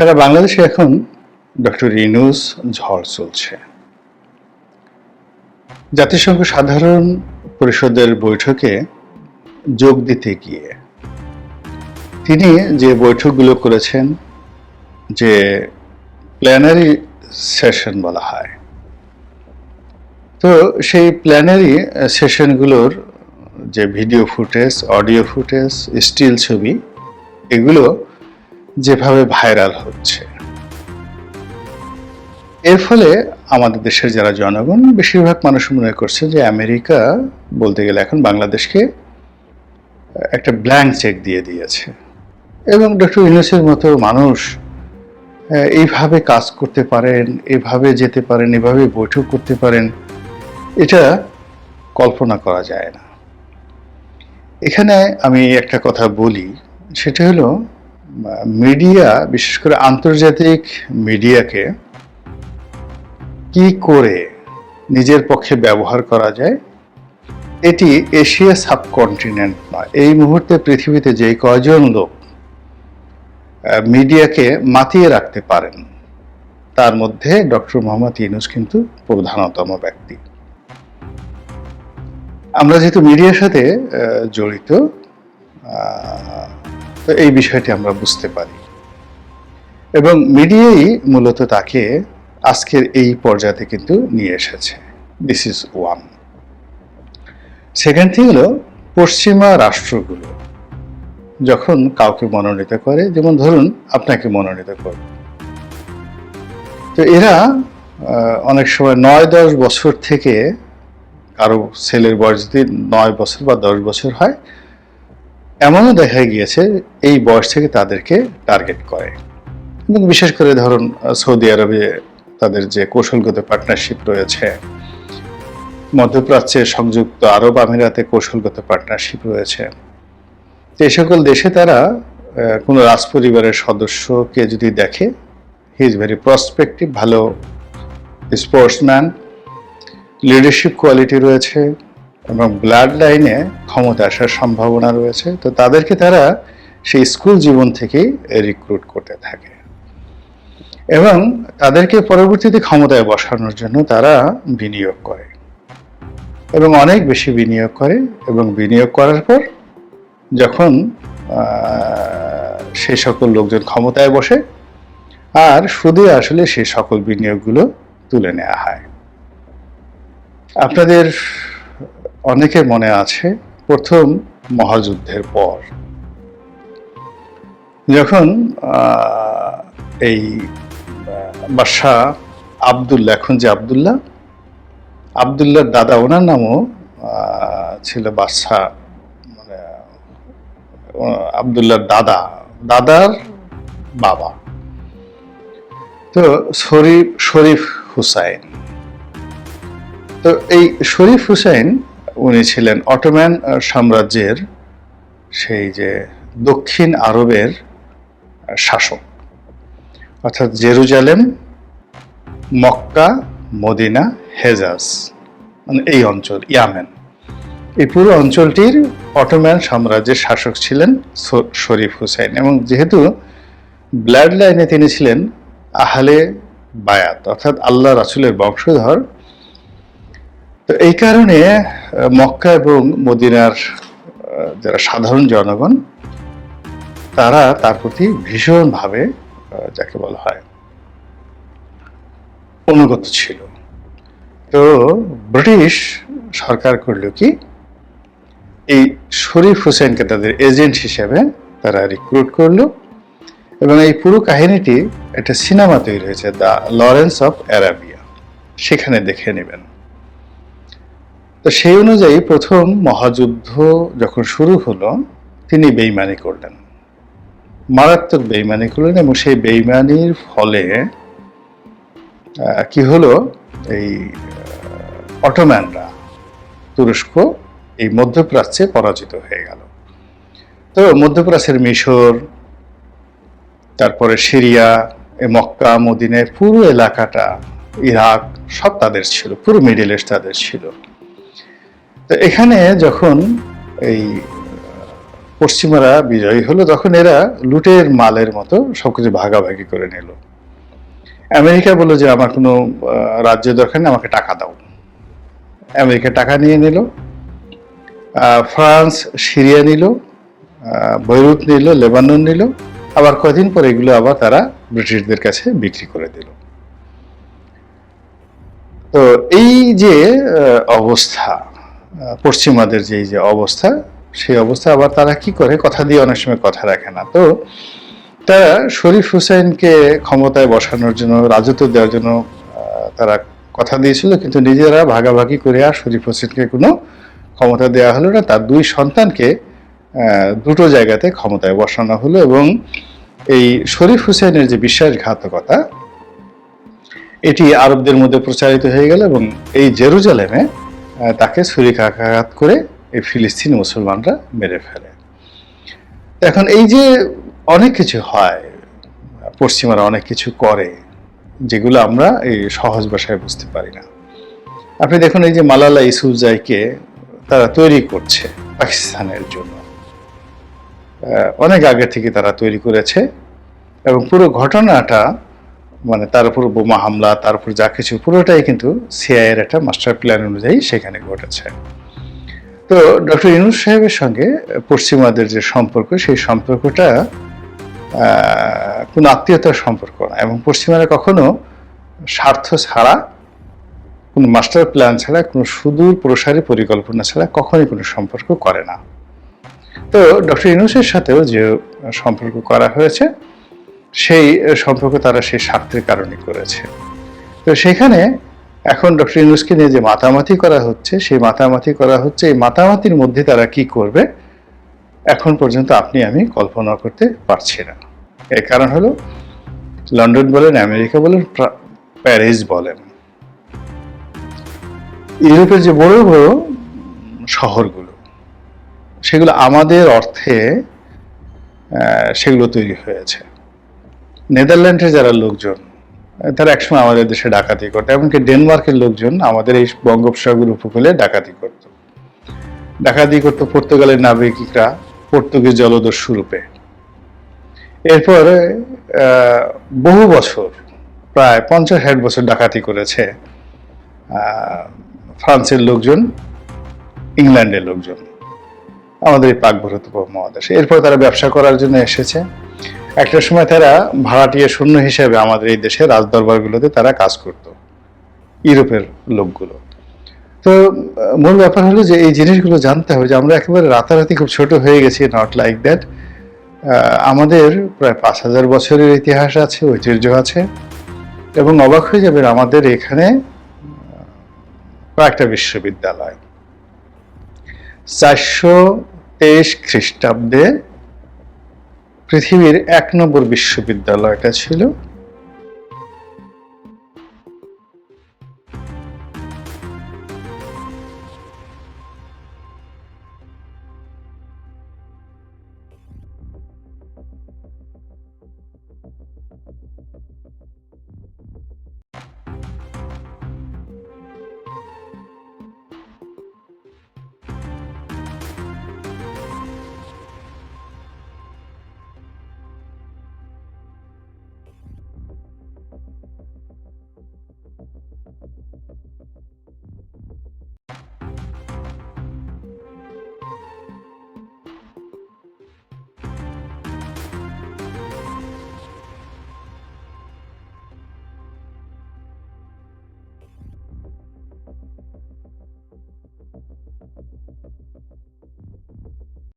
সারা বাংলাদেশে এখন ডক্টর ইনুস ঝড় চলছে। জাতিসংঘ সাধারণ পরিষদের বৈঠকে যোগ দিতে গিয়ে তিনি যে বৈঠকগুলো করেছেন, যে প্ল্যানারি সেশন বলা হয়, তো সেই প্ল্যানারি সেশনগুলোর যে video footage audio footage still ছবি, এগুলো যেভাবে ভাইরাল হচ্ছে। এর ফলে আমাদের দেশের যারা জনগণ, বেশিরভাগ মানুষ মনে করছে যে আমেরিকা বলতে গেলে এখন বাংলাদেশকে একটা ব্ল্যাঙ্ক চেক দিয়ে দিয়েছে। এবং ডক্টর ইউনুসের মতো মানুষ এইভাবে কাজ করতে পারেন, এভাবে যেতে পারেন, এভাবে বৈঠক করতে পারেন, এটা কল্পনা করা যায় না। এখানে আমি একটা কথা বলি, সেটা হলো মিডিয়া, বিশেষ করে আন্তর্জাতিক মিডিয়াকে কি করে নিজের পক্ষে ব্যবহার করা যায়, এটি এশিয়া সাবকন্টিনেন্ট নয়। এই মুহূর্তে পৃথিবীতে যে কয়জন লোক মিডিয়াকে মাতিয়ে রাখতে পারেন, তার মধ্যে ডক্টর মোহাম্মদ ইউনুস কিন্তু প্রধানতম ব্যক্তি। আমরা যেহেতু মিডিয়ার সাথে জড়িত এই বিষয়টি আমরা বুঝতে পারি। এবং মিডিয়াই মূলত তাকে আজকের এই পর্যায়ে কিন্তু নিয়ে এসেছে। This is one second thing হলো, পশ্চিমা রাষ্ট্রগুলো। যখন কাউকে মনোনীত করে, যেমন ধরুন আপনাকে মনোনীত করবে তো এরা অনেক সময় নয় দশ বছর থেকে কারও ছেলের বয়স যদি নয় বছর বা দশ বছর হয় এমনও দেখা গিয়েছে এই বয়স থেকে তাদেরকে টার্গেট করে। এবং বিশেষ করে ধরুন সৌদি আরবে তাদের যে কৌশলগত পার্টনারশিপ রয়েছে, মধ্যপ্রাচ্যে সংযুক্ত আরব আমিরাতে কৌশলগত পার্টনারশিপ রয়েছে। এই সকল দেশে তারা কোনো রাজপরিবারের সদস্যকে যদি দেখে হি ইজ ভেরি প্রসপেক্টিভ ভালো স্পোর্টসম্যান লিডারশিপ কোয়ালিটি রয়েছে এবং ব্লাড লাইনে ক্ষমতা আসার সম্ভাবনা রয়েছে। তো তাদেরকে তারা সেই স্কুল জীবন থেকেই রিক্রুট করতে থাকে। এবং তাদেরকে পরবর্তীতে ক্ষমতায় বসানোর জন্য তারা বিনিয়োগ করে। এবং অনেক বেশি বিনিয়োগ করে এবং বিনিয়োগ করার পর যখন সেই সকল লোকজন ক্ষমতায় বসে, আর শুধু আসলে সে সকল বিনিয়োগগুলো তুলে নেওয়া হয়। আপনাদের অনেকের মনে আছে প্রথম মহাযুদ্ধের পর। যখন এই বাদশাহ আবদুল্লাহ, এখন যে আবদুল্লাহ আবদুল্লাহর দাদা, ওনার নামও ছিল বাদশাহ মানে আবদুল্লাহর দাদা, দাদার বাবা। তো শরীফ শরীফ হুসাইন। তো এই শরীফ হুসাইন উনি ছিলেন অটোম্যান সাম্রাজ্যের সেই যে দক্ষিণ আরবের শাসক। অর্থাৎ জেরুজালেম, মক্কা, মদিনা, হেজাজ মানে এই অঞ্চল, ইয়ামেন। এই পুরো অঞ্চলটির অটোম্যান সাম্রাজ্যের শাসক ছিলেন শরীফ হুসাইন এবং যেহেতু ব্লাড লাইনে তিনি ছিলেন, আহলে বায়াত, অর্থাৎ আল্লাহ রাসুলের বংশধর তো এই কারণে মক্কা এবং মদিনার যারা সাধারণ জনগণ, তারা তার প্রতি ভীষণভাবে যাকে বলা হয়, অনুগত ছিল। তো ব্রিটিশ সরকার করল কি, এই শরীফ হোসেনকে তাদের এজেন্ট হিসেবে তারা রিক্রুট করল এবং এই পুরো কাহিনীটি একটা সিনেমা তৈরি হয়েছে দ্য লরেন্স অফ অ্যারাবিয়া। সেখানে দেখে নেবেন। তো সেই অনুযায়ী প্রথম মহাযুদ্ধ যখন শুরু হলো, তিনি বেইমানি করলেন। মারাত্মক বেইমানি করলেন এবং সেই বেইমানির ফলে কি হলো? এই অটোম্যানরা তুরস্ক, এই মধ্যপ্রাচ্যে পরাজিত হয়ে গেল। তো মধ্যপ্রাচ্যের মিশর, তারপরে সিরিয়া মক্কা মদিনে পুরো এলাকাটা, ইরাক, সব তাদের ছিল, পুরো মিডিল ইস্ট তাদের ছিল। তো এখানে যখন এই পশ্চিমারা বিজয়ী হলো তখন এরা লুটের মালের মতো সবকিছু ভাগাভাগি করে নিল। আমেরিকা বলল যে আমার কোনো আহ, রাজ্য দরকার নেই আমাকে টাকা দাও। আমেরিকা টাকা নিয়ে নিল ফ্রান্স সিরিয়া নিল বৈরুত নিল লেবানন নিল। আবার কদিন পর এগুলো আবার তারা ব্রিটিশদের কাছে বিক্রি করে দিল। তো এই যে অবস্থা পশ্চিমাদের যে এই যে অবস্থা, সেই অবস্থা, আবার তারা কি করে? কথা দিয়ে অনেক সময় কথা রাখে না। তো তারা শরীফ হুসেনকে ক্ষমতায় বসানোর জন্য, রাজত্ব দেওয়ার জন্য তারা কথা দিয়েছিল, কিন্তু নিজেরা ভাগাভাগি করে আর শরীফ হোসেনকে কোনো ক্ষমতা দেওয়া হলো না। তার দুই সন্তানকে দুটো জায়গাতে ক্ষমতায় বসানো হলো এবং এই শরীফ হুসেনের যে বিশ্বাসঘাতকতা, এটি আরবদের মধ্যে প্রচারিত হয়ে গেল এবং এই জেরুজালেমে তাকে ছুরিকাঘাত করে এই ফিলিস্তিনি মুসলমানরা মেরে ফেলে। এখন এই যে অনেক কিছু হয়, পশ্চিমারা অনেক কিছু করে, যেগুলো আমরা এই সহজ ভাষায় বুঝতে পারি না। আপনি দেখুন এই যে মালালা ইসুজাইকে তারা তৈরি করছে পাকিস্তানের জন্য। অনেক আগে থেকে তারা তৈরি করেছে এবং পুরো ঘটনাটা মানে তার উপর বোমা হামলা, তার উপর যা কিছু, পুরোটাই কিন্তু সিআইয়ের একটা মাস্টার প্ল্যান অনুযায়ী সেখানে ঘটেছে। তো ডক্টর ইনুস সাহেবের সঙ্গে পশ্চিমাদের যে সম্পর্ক, সেই সম্পর্কটা কোনো আত্মীয়তার সম্পর্ক না। এবং পশ্চিমারা কখনো স্বার্থ ছাড়া, কোনো মাস্টার প্ল্যান ছাড়া, কোনো সুদূর প্রসারী পরিকল্পনা ছাড়া কখনোই কোনো সম্পর্ক করে না। তো ডক্টর ইনুসের সাথেও যে সম্পর্ক করা হয়েছে সেই সম্পর্ক তারা সেই স্বার্থের কারণে করেছে। তো সেখানে এখন ডক্টর ইউনুসকে নিয়ে যে মাতামাতি করা হচ্ছে, সেই মাতামাতি করা হচ্ছে, এই মাতামাতির মধ্যে তারা কি করবে, এখন পর্যন্ত আপনি, আমি কল্পনা করতে পারছি না। এর কারণ হলো, লন্ডন বলেন, আমেরিকা বলেন প্যারিস বলেন। ইউরোপের যে বড় বড় শহরগুলো, সেগুলো আমাদের অর্থে সেগুলো তৈরি হয়েছে। নেদারল্যান্ডের যারা লোকজন, তারা একসময় আমাদের দেশে ডাকাতি করতো, এমনকি ডেনমার্কের লোকজন আমাদের এই বঙ্গোপসাগর উপকূলে ডাকাতি করত। ডাকাতি করতো পর্তুগালের নাবিকরা পর্তুগিজ জলদস্যু রূপে। এরপরে বহু বছর, প্রায় পঞ্চাশ ষাট বছর ডাকাতি করেছে ফ্রান্সের লোকজন, ইংল্যান্ডের লোকজন, আমাদের এই পাক ভারত এরপর তারা ব্যবসা করার জন্য এসেছে। একটা সময় তারা ভাড়াটিয়া শূন্য হিসেবে আমাদের এই দেশে রাজদরবারগুলোতে তারা কাজ করত, ইউরোপের লোকগুলো। তো মূল ব্যাপার হলো যে এই জিনিসগুলো জানতে হবে যে আমরা একেবারে রাতারাতি খুব ছোট হয়ে গেছি নট লাইক দ্যাট আমাদের প্রায় পাঁচ হাজার বছরের ইতিহাস আছে, ঐতিহ্য আছে, এবং অবাক হয়ে যাবেন আমাদের এখানে কয়েকটা বিশ্ববিদ্যালয়। চারশো তেইশ খ্রিস্টাব্দে পৃথিবীর এক নম্বর বিশ্ববিদ্যালয়টা ছিল